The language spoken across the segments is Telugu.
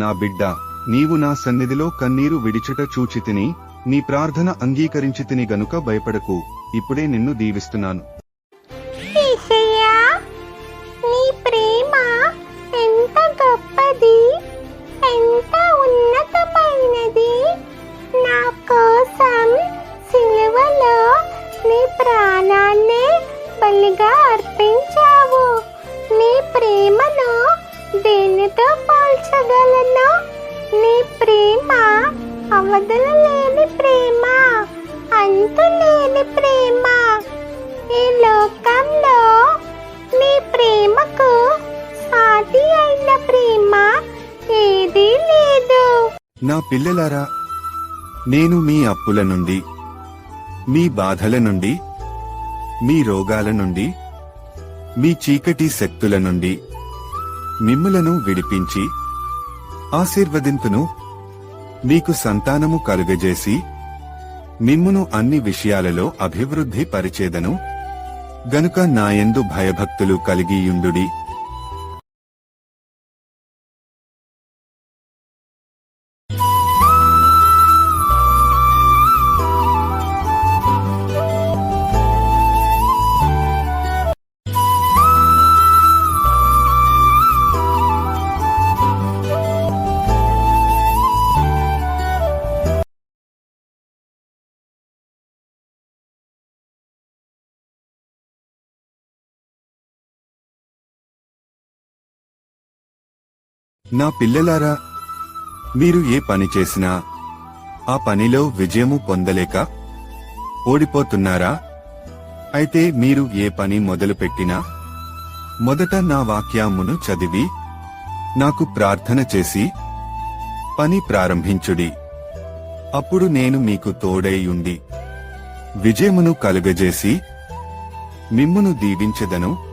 నా బిడ్డ నీవు నా సన్నిధిలో కన్నీరు విడిచుట చూచితిని నీ ప్రార్థన అంగీకరించితిని గనుక భయపడకు ఇప్పుడే నిన్ను దీవిస్తున్నాను. అవధులు ప్రేమ అంతు లేని ప్రేమ. ఈ లోకంలో నీ ప్రేమకు సాటి అయిన ప్రేమ ఏదీ లేదు. నా పిల్లలారా నేను మీ అప్పుల నుండి మీ బాధల నుండి మీ రోగాల నుండి మీ చీకటి శక్తుల నుండి మిమ్ములను విడిపించి ఆశీర్వదింపును మీకు సంతానము కలుగజేసి మిమ్మును అన్ని విషయాలలో అభివృద్ధి పరిచేదను. గనుక నాయందు భయభక్తులు కలిగియుండుడి. నా పిల్లలారా మీరు ఏ పని చేసినా ఆ పనిలో విజయము పొందలేక ఓడిపోతున్నారా? అయితే మీరు ఏ పని మొదలుపెట్టినా మొదట నా వాక్యామును చదివి నాకు ప్రార్థన చేసి పని ప్రారంభించుడి. అప్పుడు నేను మీకు తోడై ఉండి విజయమును కలుగజేసి మిమ్మును దీవించదను.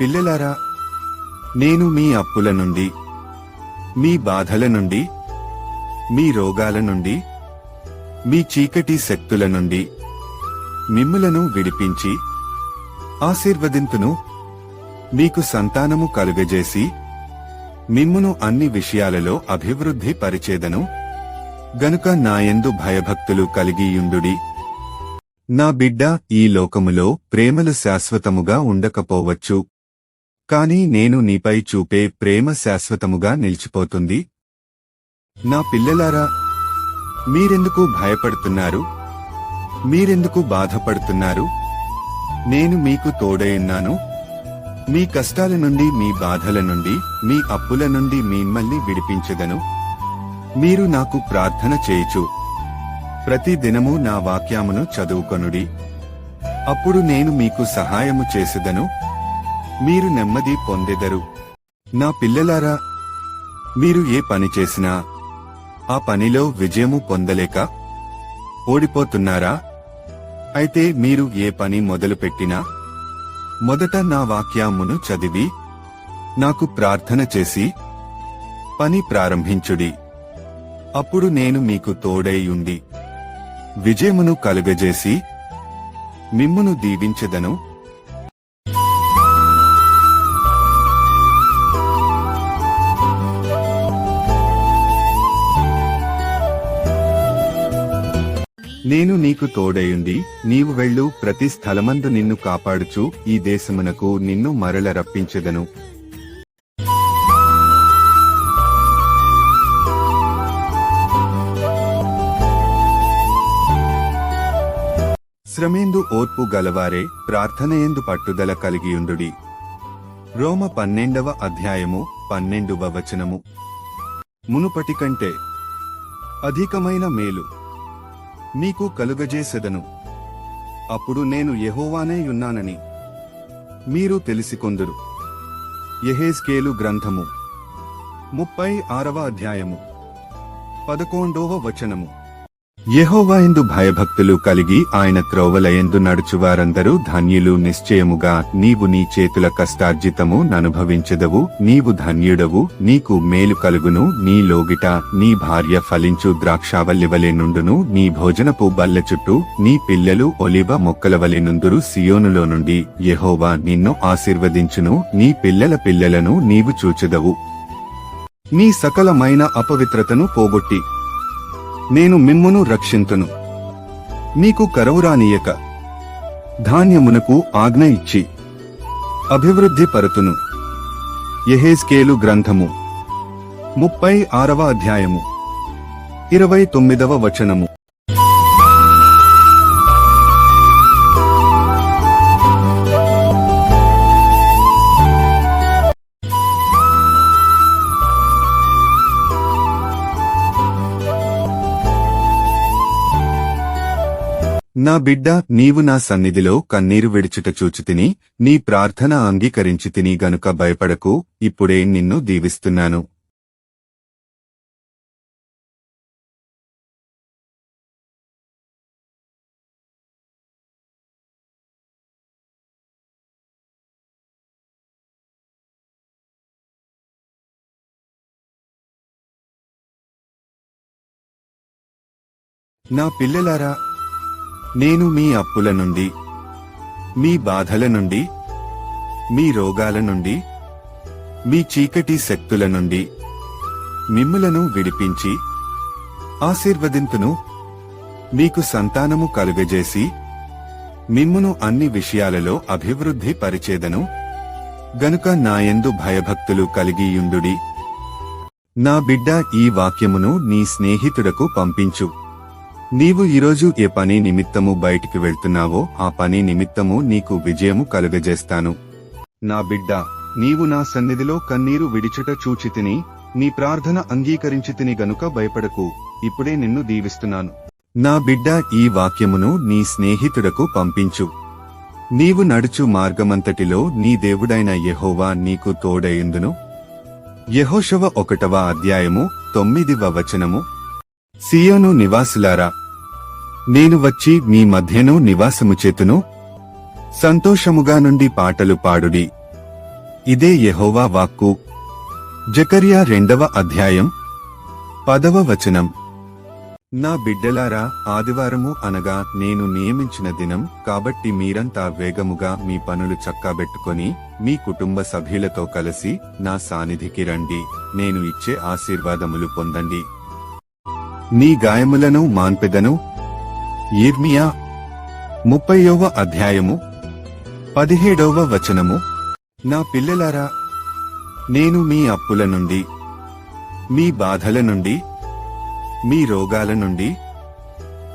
పిల్లలారా నేను మీ అప్పుల నుండి మీ బాధల నుండి మీ రోగాల నుండి మీ చీకటి శక్తుల నుండి మిమ్ములను విడిపించి ఆశీర్వదింతును మీకు సంతానము కలుగజేసి మిమ్మును అన్ని విషయాలలో అభివృద్ధి పరిచేదను. గనుక నాయందు భయభక్తులు కలిగియుండుడి. నా బిడ్డ ఈ లోకములో ప్రేమలు శాశ్వతముగా ఉండకపోవచ్చు. కాని నేను నీపై చూపే ప్రేమ శాశ్వతముగా నిలిచిపోతుంది. నా పిల్లలారా మీరెందుకు భయపడుతున్నారు? మీరెందుకు బాధపడుతున్నారు? నేను మీకు తోడైన్నాను మీ కష్టాల నుండి మీ బాధల నుండి మీ అప్పుల నుండి మిమ్మల్ని విడిపించగను. మీరు నాకు ప్రార్థన చేయుచు. ప్రతి దినము నా వాక్యామును చదువుకొనుడి. అప్పుడు నేను మీకు సహాయము చేసేదను. మీరు నెమ్మది పొందెదరు. నా పిల్లలారా మీరు ఏ పని చేసినా ఆ పనిలో విజయము పొందలేక ఓడిపోతున్నారా? అయితే మీరు ఏ పని మొదలుపెట్టినా మొదట నా వాక్యామును చదివి నాకు ప్రార్థన చేసి పని ప్రారంభించుడి. అప్పుడు నేను మీకు తోడైయుండి విజయమును కలుగజేసి మిమ్మును దీవించెదను. నేను నీకు తోడయుండి నీవు వెళ్ళు ప్రతి స్థలమందు నిన్ను కాపాడుచు ఈ దేశమునకు నిన్ను మరల రప్పించెదను. శ్రమేందు ఓర్పు గలవారే ప్రార్థనయందు పట్టుదల కలిగియుండుడి. రోమ పన్నెండవ అధ్యాయము పన్నెండవ వచనము. మునుపటి కంటే అధికమైన మేలు. నీకు కలుగజేసెదను. అప్పుడు నేను యెహోవానే ఉన్నానని మీరు తెలిసికొందురు. యహేస్కేలు గ్రంథము ముప్పై ఆరవ అధ్యాయము పదకొండవ వచనము. యెహోవా ఎందు భయభక్తులు కలిగి ఆయన త్రోవలయందు నడుచువారందరూ ధన్యులు. నిశ్చయముగా నీవు నీ చేతుల కష్టార్జితము ననుభవించదవు. నీవు ధన్యుడవు. నీకు మేలు కలుగును. నీ లోగిట నీ భార్య ఫలించు ద్రాక్షావల్లివలె నుండును. నీ భోజనపు బల్ల చుట్టూ నీ పిల్లలు ఒలివ మొక్కలవలె నుందురు సియోనులో నుండి. యెహోవా నిన్ను ఆశీర్వదించును. నీ పిల్లల పిల్లలను నీవు చూచెదవు. నీ సకలమైన అపవిత్రతను పోగొట్టి. నేను మిమ్మును రక్షింతును. మీకు కరవురానియక. ధాన్యమునకు ఆజ్ఞ ఇచ్చి అభివృద్ధి పరుతును. ఎహేస్కేలు గ్రంథము ముప్పై ఆరవ అధ్యాయము ఇరవై తొమ్మిదవ వచనము. నా బిడ్డ నీవు నా సన్నిధిలో కన్నీరు విడిచుట చూచితిని నీ ప్రార్థన అంగీకరించితిని గనుక భయపడకు ఇప్పుడే నిన్ను దీవిస్తున్నాను. నా పిల్లలారా నేను మీ అప్పుల నుండి మీ బాధల నుండి మీ రోగాల నుండి మీ చీకటి శక్తుల నుండి మిమ్ములను విడిపించి ఆశీర్వదింపును మీకు సంతానము కలుగజేసి మిమ్మును అన్ని విషయాలలో అభివృద్ధి పరిచేదను. గనుక నాయందు భయభక్తులు కలిగియుండుడి. నా బిడ్డ ఈ వాక్యమును నీ స్నేహితుడకు పంపించు. నీవు ఈరోజు ఏ పని నిమిత్తము బయటికి వెళ్తున్నావో ఆ పని నిమిత్తము నీకు విజయము కలుగజేస్తాను. నా బిడ్డ నీవు నా సన్నిధిలో కన్నీరు విడిచుట చూచితిని నీ ప్రార్థన అంగీకరించితిని గనుక భయపడకు ఇప్పుడే నిన్ను దీవిస్తున్నాను. నా బిడ్డ ఈ వాక్యమును నీ స్నేహితుడకు పంపించు. నీవు నడుచు మార్గమంతటిలో నీ దేవుడైన యహోవా నీకు తోడయుందును. యహోశవ ఒకటవ అధ్యాయము తొమ్మిదివ వచనము. సియోను నివాసులారా నేను వచ్చి మీ మధ్యను నివాసము చేతును సంతోషముగా నుండి పాటలు పాడుడి. ఇదే యెహోవా వాక్కు. జకర్యా రెండవ అధ్యాయం పదవ వచనం. నా బిడ్డలారా ఆదివారము అనగా నేను నియమించిన దినం కాబట్టి మీరంతా వేగముగా మీ పనులు చక్కాబెట్టుకొని మీ కుటుంబ సభ్యులతో కలిసి నా సాన్నిధికి రండి. నేను ఇచ్చే ఆశీర్వాదములు పొందండి. నీ గాయములను మాన్పెదను ఇర్మియా ముప్పైయవ అధ్యాయము పదిహేడవ వచనము. నా పిల్లలారా నేను మీ అప్పుల నుండి మీ బాధల నుండి మీ రోగాల నుండి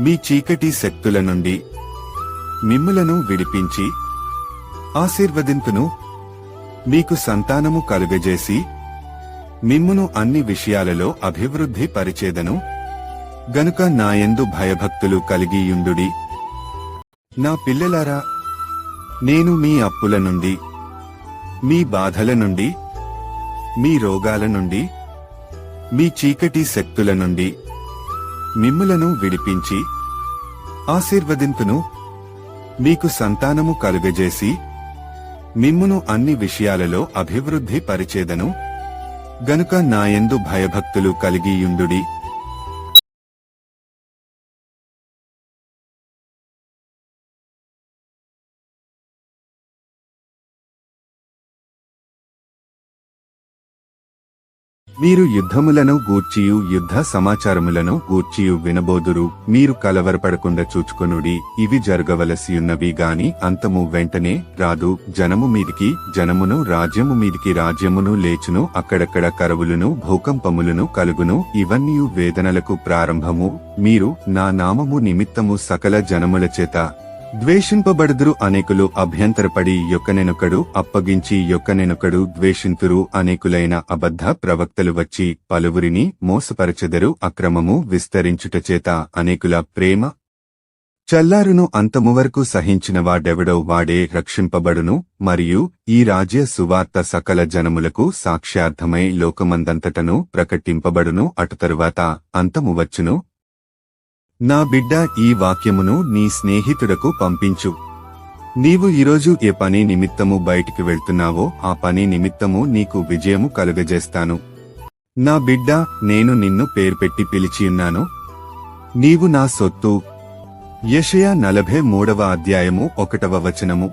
మీ చీకటి శక్తుల నుండి మిమ్ములను విడిపించి ఆశీర్వదింపును మీకు సంతానము కలుగజేసి మిమ్మును అన్ని విషయాలలో అభివృద్ధి పరిచేదను. గనుక నాయందు భయభక్తులు కలిగియుండుడి. నా పిల్లలారా నేను మీ అప్పుల నుండి మీ బాధల నుండి మీ రోగాల నుండి మీ చీకటి శక్తుల నుండి మిమ్ములను విడిపించి ఆశీర్వదింపును మీకు సంతానము కలుగజేసి మిమ్మును అన్ని విషయాలలో అభివృద్ధి పరిచేదను గనుక నాయందు భయభక్తులు కలిగియుండుడి. మీరు యుద్ధములను గూర్చియు యుద్ధ సమాచారములను గూర్చియు వినబోదురు. మీరు కలవరపడకుండా చూచుకొనుడి. ఇవి జరగవలసియున్నవి గాని అంతము వెంటనే రాదు. జనము మీదికి జనమును రాజ్యము మీదికి రాజ్యమును లేచును. అక్కడక్కడ కరువులను భూకంపములను కలుగును. ఇవన్నీ వేదనలకు ప్రారంభము. మీరు నా నామము నిమిత్తము సకల జనముల చేత ద్వేషింపబడుదురు అనేకులు అభ్యంతరపడి యొక్కనెనొకడు అప్పగించి యొక్కనెనొకడు ద్వేషింతురు అనేకులైన అబద్ధ ప్రవక్తలు వచ్చి పలువురిని మోసపరచెదరు అక్రమము విస్తరించుట చేత అనేకుల ప్రేమ. చల్లారును అంతము వరకు సహించిన వాడెవడో వాడే రక్షింపబడును మరియు ఈ రాజ్య సువార్త సకల జనములకు సాక్ష్యార్థమై లోకమందంతటను ప్రకటింపబడును అటు తరువాత అంతము వచ్చును నా బిడ్డ ఈ వాక్యమును నీ స్నేహితుడకు పంపించు. నీవు ఈరోజు ఏ పని నిమిత్తము బయటికి వెళ్తున్నావో ఆ పని నిమిత్తము నీకు విజయము కలుగజేస్తాను. నా బిడ్డ నేను నిన్ను పేరు పెట్టి పిలిచియున్నాను నీవు నా సొత్తు. యెషయా నలభై మూడవ అధ్యాయము ఒకటవ వచనము.